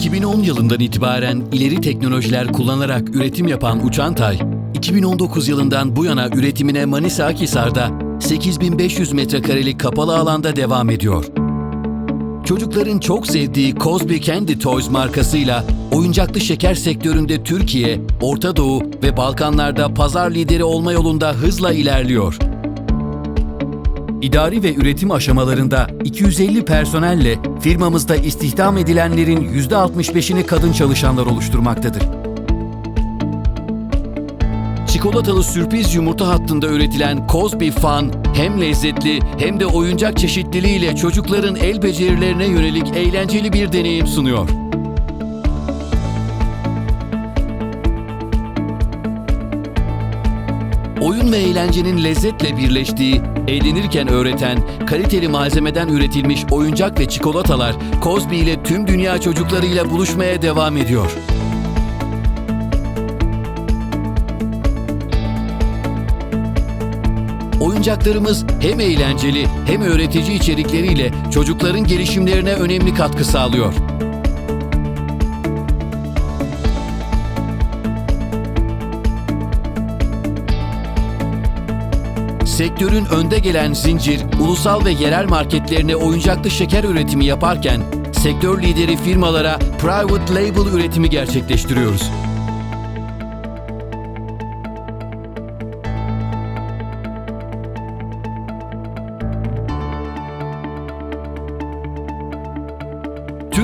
2010 yılından itibaren ileri teknolojiler kullanarak üretim yapan Uçantay, 2019 yılından bu yana üretimine Manisa Akhisar'da 8500 metrekarelik kapalı alanda devam ediyor. Çocukların çok sevdiği Cosby Candy Toys markasıyla oyuncaklı şeker sektöründe Türkiye, Orta Doğu ve Balkanlarda pazar lideri olma yolunda hızla ilerliyor. İdari ve üretim aşamalarında 250 personelle firmamızda istihdam edilenlerin %65'ini kadın çalışanlar oluşturmaktadır. Çikolatalı sürpriz yumurta hattında üretilen Cosby Fun hem lezzetli hem de oyuncak çeşitliliğiyle çocukların el becerilerine yönelik eğlenceli bir deneyim sunuyor. Oyun ve eğlencenin lezzetle birleştiği, eğlenirken öğreten, kaliteli malzemeden üretilmiş oyuncak ve çikolatalar Cosby ile tüm dünya çocuklarıyla buluşmaya devam ediyor. Oyuncaklarımız hem eğlenceli hem öğretici içerikleriyle çocukların gelişimlerine önemli katkı sağlıyor. Sektörün önde gelen zincir, ulusal ve yerel marketlerine oyuncaklı şeker üretimi yaparken sektör lideri firmalara private label üretimi gerçekleştiriyoruz.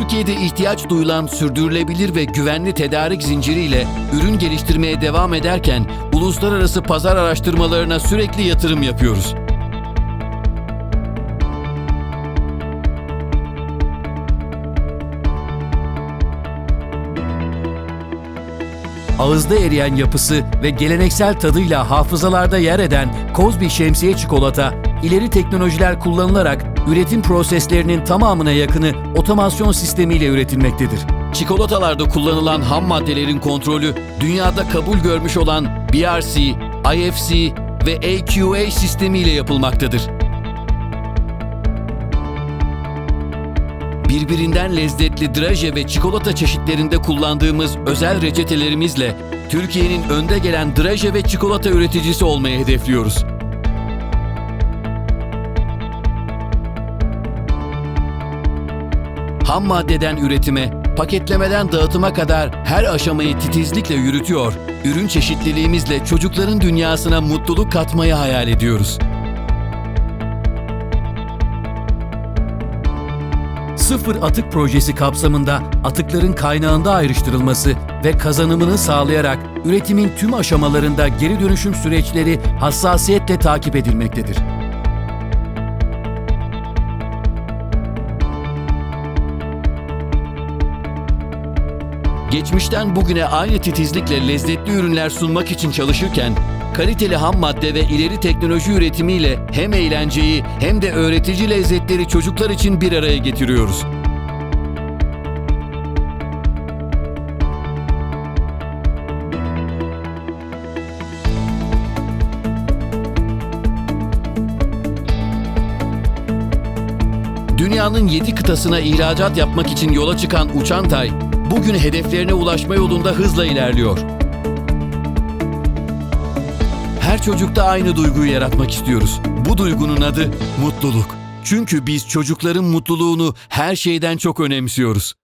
Türkiye'de ihtiyaç duyulan sürdürülebilir ve güvenli tedarik zinciriyle ürün geliştirmeye devam ederken uluslararası pazar araştırmalarına sürekli yatırım yapıyoruz. Ağızda eriyen yapısı ve geleneksel tadıyla hafızalarda yer eden Cosby şemsiye çikolata, ileri teknolojiler kullanılarak üretim proseslerinin tamamına yakını otomasyon sistemiyle üretilmektedir. Çikolatalarda kullanılan ham maddelerin kontrolü dünyada kabul görmüş olan BRC, IFC ve AQA sistemiyle yapılmaktadır. Birbirinden lezzetli draje ve çikolata çeşitlerinde kullandığımız özel reçetelerimizle Türkiye'nin önde gelen draje ve çikolata üreticisi olmayı hedefliyoruz. Ham maddeden üretime, paketlemeden dağıtıma kadar her aşamayı titizlikle yürütüyor, ürün çeşitliliğimizle çocukların dünyasına mutluluk katmayı hayal ediyoruz. Sıfır Atık Projesi kapsamında atıkların kaynağında ayrıştırılması ve kazanımını sağlayarak üretimin tüm aşamalarında geri dönüşüm süreçleri hassasiyetle takip edilmektedir. Geçmişten bugüne aynı titizlikle lezzetli ürünler sunmak için çalışırken, kaliteli ham madde ve ileri teknoloji üretimiyle hem eğlenceyi hem de öğretici lezzetleri çocuklar için bir araya getiriyoruz. Dünyanın 7 kıtasına ihracat yapmak için yola çıkan Uçantay, bugün hedeflerine ulaşma yolunda hızla ilerliyor. Her çocukta aynı duyguyu yaratmak istiyoruz. Bu duygunun adı mutluluk. Çünkü biz çocukların mutluluğunu her şeyden çok önemsiyoruz.